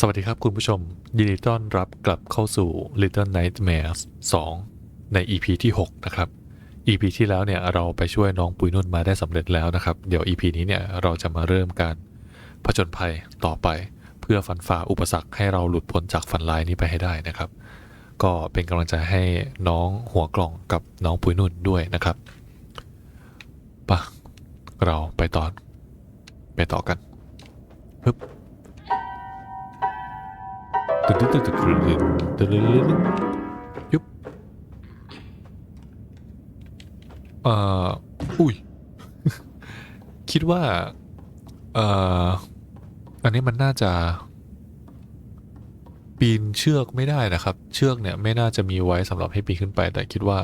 สวัสดีครับคุณผู้ชม ยินดีต้อนรับกลับเข้าสู่ Little Nightmares 2 ใน EP ที่ 6 นะครับ EP ที่แล้วเนี่ยเราไปช่วยน้องปุยนุ่นมาได้สำเร็จแล้วนะครับ เดี๋ยว EP นี้เนี่ยเราจะมาเริ่มการผจญภัยต่อไป เพื่อฟันฝ่าอุปสรรคให้เราหลุดพ้นจากฝันร้ายนี้ไปให้ได้นะครับ ก็เป็นกำลังใจให้น้องหัวกล่องกับน้องปุยนุ่นด้วยนะครับปะเราไปต่อไปต่อกันปึ๊บ ตึ๊ยุบเอ่ออุ้ย คิดว่า เอ่อ อันนี้มันน่าจะ ปีนเชือกไม่ได้นะครับ เชือกเนี่ยไม่น่าจะมีไว้สำหรับให้ปีนขึ้นไป แต่คิดว่า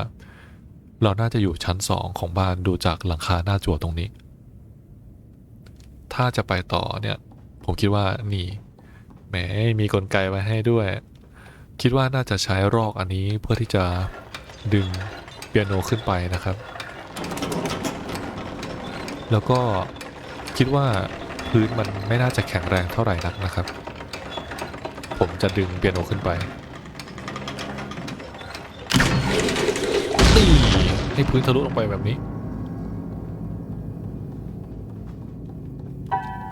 เราน่าจะอยู่ชั้นสองของบ้านดูจากหลังคาหน้าจั่วตรงนี้ ถ้าจะไปต่อเนี่ย ผมคิดว่านี่ แหมมีกลไกไว้ให้ด้วย คิดว่าน่าจะใช้รอกอันนี้เพื่อที่จะดึงเปียโนขึ้นไปนะครับ แล้วก็คิดว่าพื้นมันไม่น่าจะแข็งแรงเท่าไหร่นักนะครับ ผมจะดึงเปียโนขึ้นไปนี่ให้พื้นทะลุลงไปแบบนี้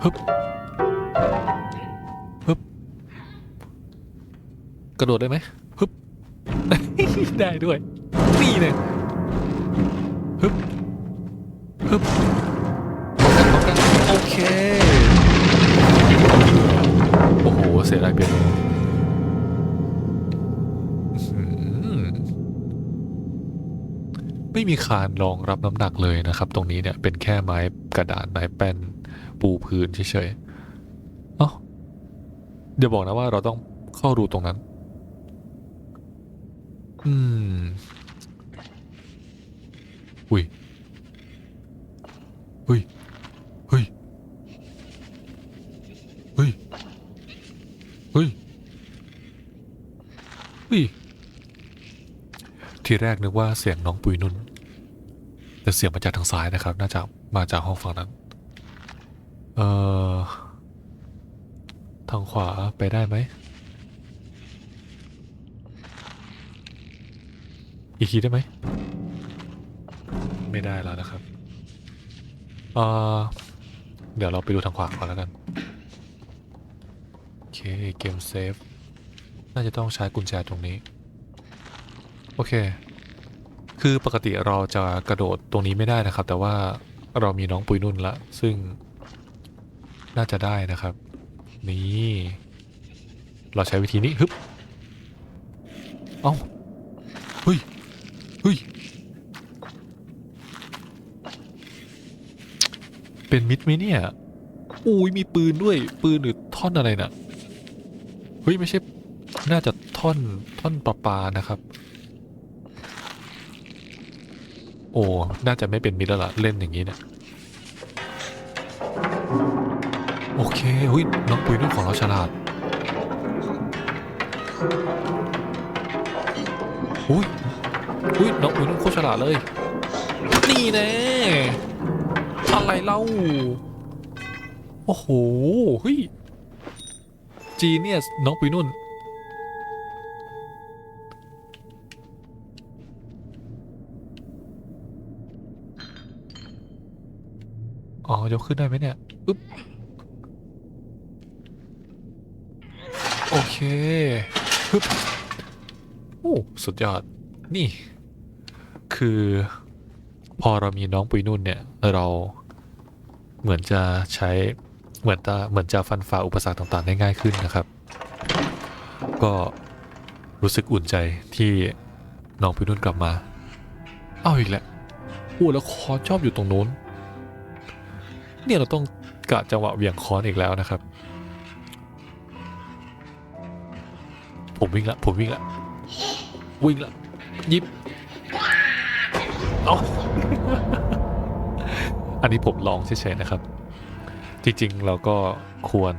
ฮึบ กระโดดได้ไหมฮึบ ได้ด้วย นี่เลยฮึบฮึบพร้อมกันพร้อมกันโอเค โอ้โห เสียดายเปียโนอื้อหือไม่มีคานรองรับน้ำหนักเลยนะครับ ตรงนี้เนี่ยเป็นแค่ไม้กระดานไม้แป้นปูพื้นเฉยๆ เอ้าเดี๋ยวบอกนะว่าเราต้องเข้ารูตรงนั้น อืม อุ้ยเฮ้ยเฮ้ยเฮ้ยเฮ้ยเฮ้ยทีแรกนึกว่าเสียงน้องปุยนุ่น แต่เสียงมาจากทางซ้ายนะครับ น่าจะมาจากห้องฝั่งนั้น เอ่อ ทางขวาไปได้ไหม อีกทีได้ไหม ไม่ได้แล้วนะครับเอ่อเดี๋ยวเราไปดูทางขวาก่อนแล้วกัน โอเค เกมเซฟ น่าจะต้องใช้กุญแจตรงนี้ โอเค คือปกติเราจะกระโดดตรงนี้ไม่ได้นะครับ แต่ว่าเรามีน้องปุยนุ่นละ ซึ่งน่าจะได้นะครับ นี่ เราใช้วิธีนี้ฮึบ เอ้าเฮ้ย เฮ้ย เป็นมิดไหมเนี่ย อุ้ยมีปืนด้วย ปืนหรือท่อนอะไรน่ะ เฮ้ย ไม่ใช่ น่าจะท่อนท่อนประปานะครับ โอ้ น่าจะไม่เป็นมิดแล้วล่ะ เล่นอย่างนี้เนี่ย โอเคเฮ้ยน้องปุยนุ่นของเราฉลาดอุ้ย อุ้ยน้องอุ้ยน้องโคตรฉลาดเลย นี่แน่อะไรเล่า โอ้โหเฮ้ยจีเนียสน้องปุยนุ่น อ๋อยกขึ้นได้ไหมเนี่ยอึ๊บโอเคฮึบโอ้ สุดยอด นี่ คือพอเรามีน้องปุยนุ่นเนี่ย เราเหมือนจะใช้เหมือนจะเหมือนจะฟันฝ่าอุปสรรคต่างๆได้ง่ายขึ้นนะครับ ก็รู้สึกอุ่นใจที่น้องปุยนุ่นกลับมา เอาอีกแล้วโอ้แล้วคอนชอบอยู่ตรงนู้น เนี่ยเราต้องกะจังหวะเหวี่ยงคอนอีกแล้วนะครับ ผมวิ่งละผมวิ่งละวิ่งละยิบ เอาอันนี้ผมลองเฉยๆนะครับ จริงๆเราก็ควร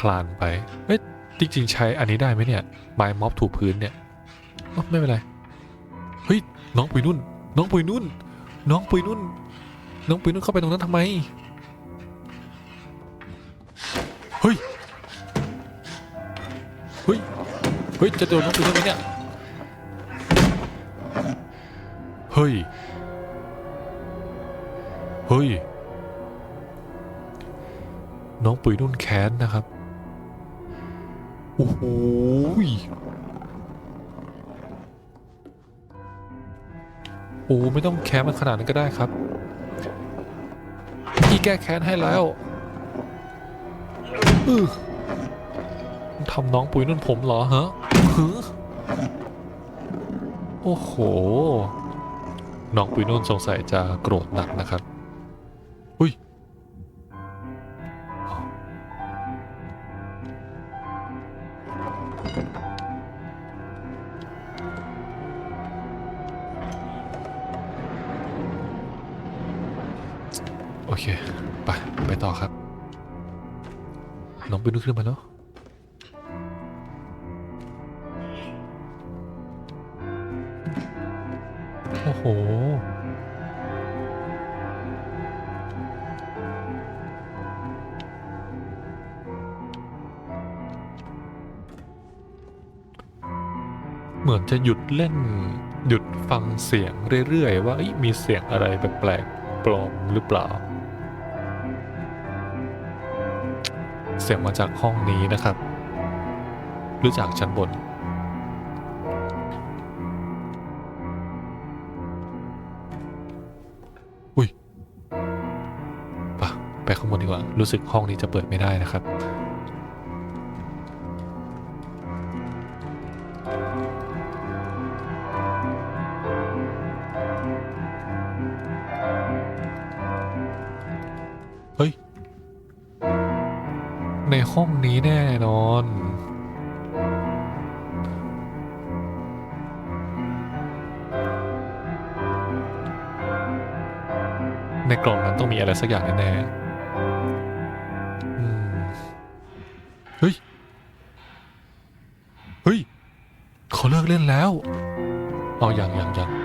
คลานไปเฮ้ยจริง ๆ ใช้อันนี้ได้ไหมเนี่ยไม้ม็อบถูพื้นเนี่ยอ๊ะไม่เป็นไรเฮ้ยน้องปุยนุ่น น้องปุยนุ่น น้องปุยนุ่น น้องปุยนุ่นเข้าไปตรงนั้นทำไมเฮ้ยเฮ้ยเฮ้ยจะโดนน้องปุยนุ่นไหมเนี่ย ฮ้ย เฮ้ย น้องปุ๋ยนุ่นแค้นนะครับ โอ้โหยโอ้ไม่ต้องแค้นมันขนาดนั้นก็ได้ครับ พี่แก้แค้นให้แล้วอือทำน้องปุ๋ยนุ่นผมเหรอฮะโอ้โห น้องปุยนุ่นสงสัยจะโกรธหนักนะครับ อุ้ย โอเค ไป ไปต่อครับ น้องปุยนุ่นขึ้นมาแล้ว จะหยุดเล่น หยุดฟังเสียงเรื่อยๆ ว่ามีเสียงอะไรแปลกๆปลอมหรือเปล่า เสียงมาจากห้องนี้นะครับ หรือจากชั้นบนอุ้ยปะไปข้างบนดีกว่า รู้สึกห้องนี้จะเปิดไม่ได้นะครับ ในห้องนี้แน่นอน ในกล่องนั้นต้องมีอะไรสักอย่างแน่ๆเฮ้ย เฮ้ยเขาเลิกเล่นแล้ว เอาอย่างอย่างอย่าง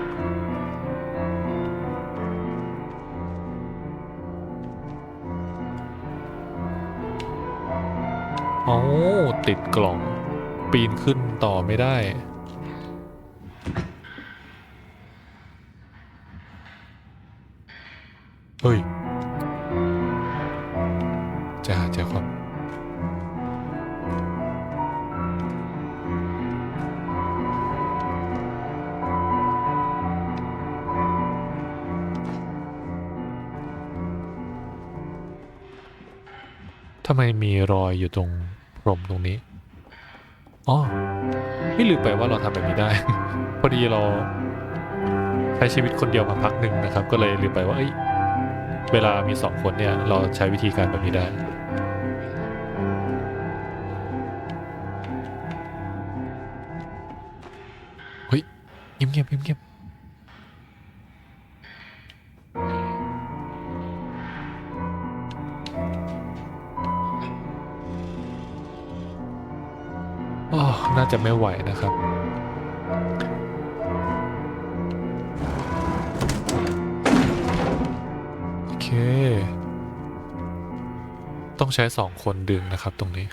เอาติดกล่อง ปีนขึ้นต่อไม่ได้ เฮ้ยจะหาเจอครับทำไมมีรอยอยู่ตรง รมตรงนี้อ๋อไม่ลืมไปว่าเราทำแบบนี้ได้ พอดีเราใช้ชีวิตคนเดียวมาพักหนึ่งนะครับ ก็เลยลืมไปว่าเอ้ยเวลามีสองคนเนี่ย เราใช้วิธีการแบบนี้ได้เฮ้ยเงียบเงียบเงียบ จะไม่ไหวนะครับ โอเค ต้องใช้สองคนดึงนะครับตรงนี้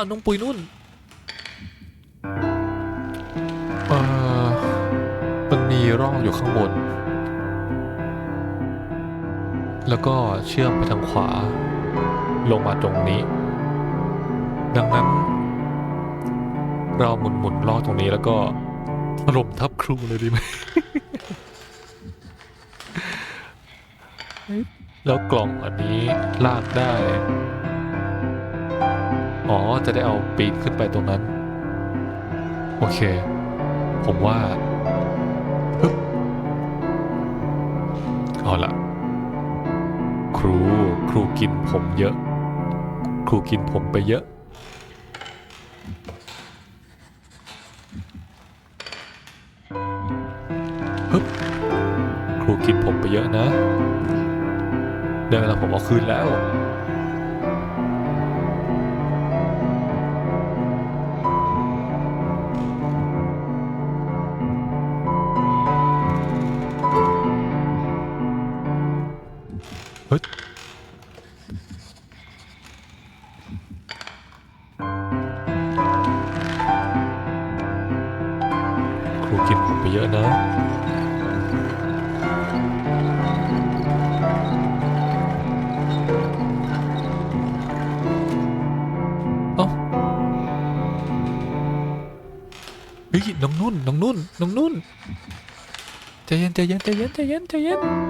าวน้องปุยนุ่นเอ่อมันมีร่องอยู่ข้างบน แล้วก็เชื่อมไปทางขวา ลงมาตรงนี้ ดังนั้น เราหมุนหมุนๆลอดตรงนี้แล้วก็ถล่มทับครูเลยดีไหม แล้วกล่องอันนี้ลากได้ อ๋อ จะได้เอาปีนขึ้นไปตรงนั้น โอเค ผมว่าฮึบเอาละครูครูกินผมเยอะ ครูกินผมไปเยอะฮึบครูกินผมไปเยอะนะ เดี๋ยวเวลาผมเอาคืนแล้ว เฮ้ยครูกินผมไปเยอะนะเอ้าเฮ้ยน้องนุ่น น้องนุ่น น้องนุ่น ใจเย็น ใจเย็น ใจเย็น ใจเย็น ใจเย็น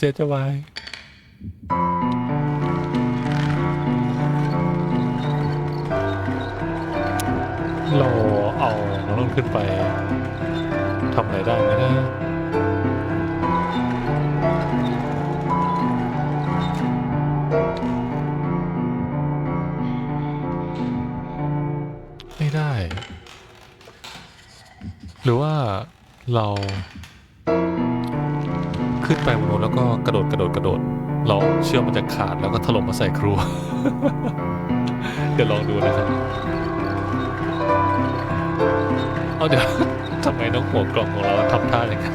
ใจจะวายเราเอาน้องนุ่นขึ้นไปทำอะไรได้ไหมนะไม่ได้ หรือว่าเรา ขึ้นไปบนนู้นแล้วก็กระโดดกระโดดกระโดดเราเชื่อมันจะขาดแล้วก็ถล่มมาใส่ครัว เดี๋ยวลองดูนะครับ เอาเดี๋ยวทำไมน้องหัวกล่องของเราทำท่าอย่างนั้น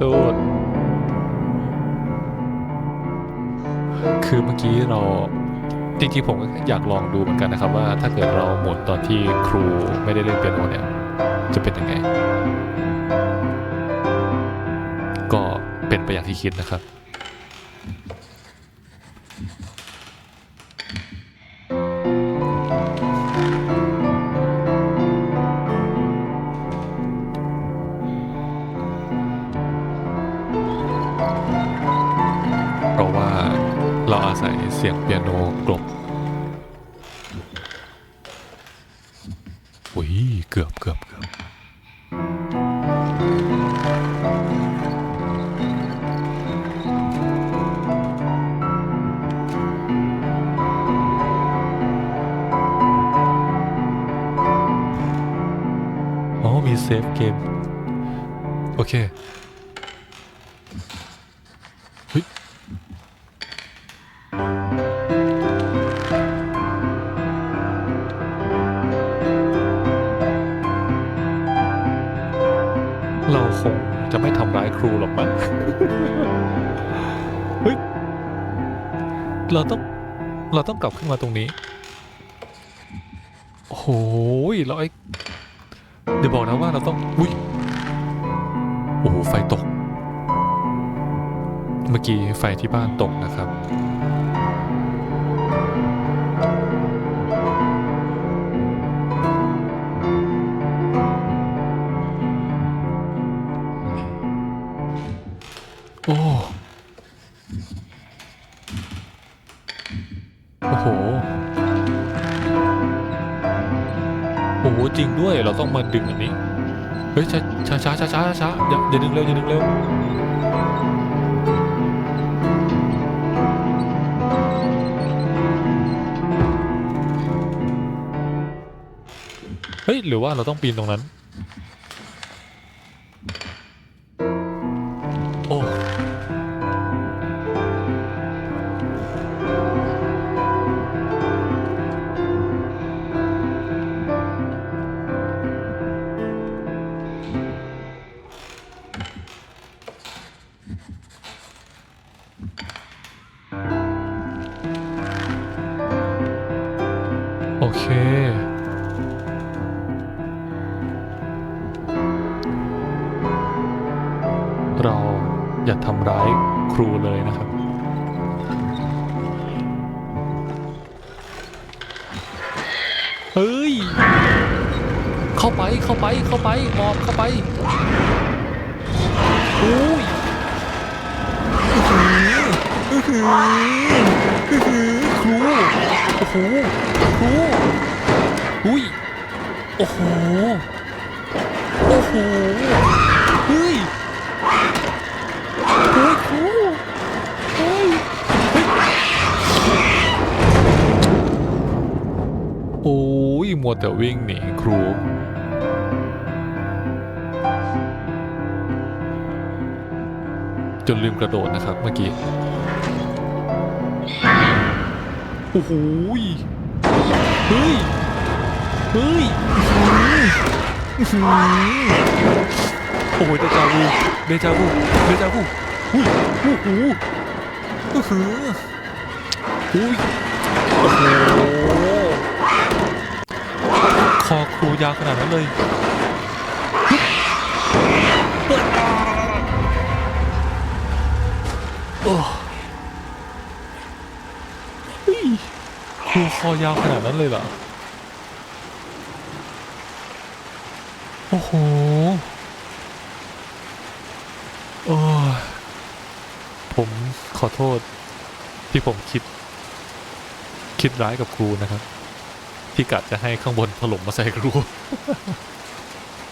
ตูด คือเมื่อกี้เราจริงๆผมก็อยากลองดูเหมือนกันนะครับว่าถ้าเกิดเราหมดตอนที่ครูไม่ได้เล่นเปียโนเนี่ย จะเป็นยังไง ก็เป็นไปอย่างที่คิดนะครับ เสียงเปียโนกลบอุ้ยเกือบเกือบเกือบอ๋อมีเซฟเกม โอเค เราต้อง เราต้องกลับขึ้นมาตรงนี้ โอ้โหเราไอ้เดี๋ยวบอกนะว่าเราต้อง อุ้ย โอ้โห ไฟตก เมื่อกี้ไฟที่บ้านตกนะครับ ด้วย เราต้องมาดึงอันนี้ เฮ้ยช้าช้าช้าช้าช้าช้าอย่าอย่าดึงเร็วอย่าดึงเร็วเฮ้ยหรือว่าเราต้องปีนตรงนั้น เค เราอย่าทำร้ายครูเลยนะครับ เฮ้ย เข้าไปเข้าไปเข้าไปหมอบเข้าไปอุ้ยอื้อหืออื้อหืออื้อหือ ครูโอ้โหครูอุ้ยโอ้โหโอ้โหเฮ้ยเฮ้ยครูเฮ้ยเฮ้ยโอ้ยมัวแต่วิ่งหนีครูจนลืมกระโดดนะครับเมื่อกี้ โอ้โหยเฮ้ย เฮ้ยอื้อหืออื้อหือโอ้ยเดจาวูเดจาวูเดจาวูอุ้ยโอ้โหอื้อหืออุ้ยโอ้โหคอครูยาวขนาดนั้นเลยโอ้เฮ้ย ครูคอยาวขนาดนั้นเลยเหรอ โอ้โห โอ้ผมขอโทษที่ผมคิด คิดร้ายกับครูนะครับ ที่กะจะให้ข้างบนถล่มมาใส่ครู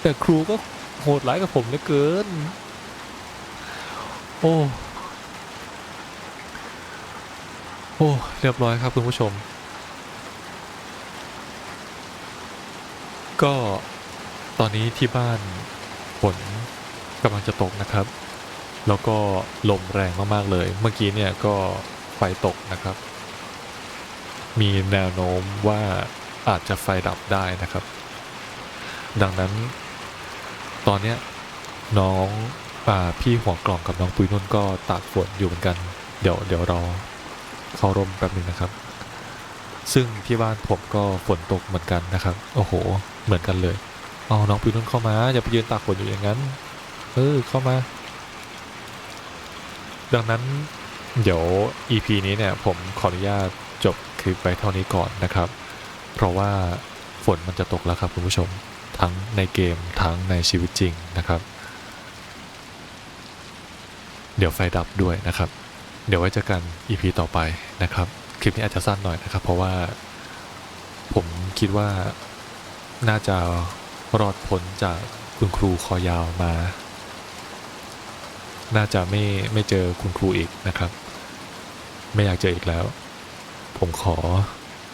แต่ครูก็โหดร้ายกับผมเหลือเกิน โอ้โอ้ เรียบร้อยครับคุณผู้ชม ก็ตอนนี้ที่บ้านฝนกำลังจะตกนะครับ แล้วก็ลมแรงมากๆเลย เมื่อกี้เนี่ยก็ไฟตกนะครับ มีแนวโน้มว่าอาจจะไฟดับได้นะครับ ดังนั้น ตอนเนี้ยน้องอพี่หัวกล่องกับน้องปุยนุ่นก็ตากฝนอยู่เหมือนกัน เดี๋ยวเดี๋ยวราเข้าร่มแป๊บนึงนะครับ ซึ่งที่บ้านผมก็ฝนตกเหมือนกันนะครับ โอ้โห เหมือนกันเลย เอาน้องปุยนุ่นเข้ามาอย่าไปยืนตากฝนอยู่อย่างนั้น เออเข้ามา ดังนั้นเดี๋ยว EP นี้เนี่ยผมขออนุญาตจบคลิปไว้เท่านี้ก่อนนะครับ เพราะว่าฝนมันจะตกแล้วครับคุณผู้ชม ทั้งในเกมทั้งในชีวิตจริงนะครับ เดี๋ยวไฟดับด้วยนะครับ เดี๋ยวไว้เจอกัน EP ต่อไปนะครับ คลิปนี้อาจจะสั้นหน่อยนะครับ เพราะว่าผมคิดว่า น่าจะรอดพ้นจากคุณครูคอยาวมา น่าจะไม่ไม่เจอคุณครูอีกนะครับ ไม่อยากเจออีกแล้ว ผมขอ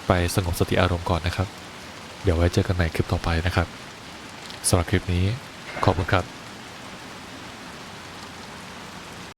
ไปสงบสติอารมณ์ก่อนนะครับ เดี๋ยวไว้เจอกันใหม่คลิปต่อไปนะครับสำหรับคลิปนี้ขอบคุณครับ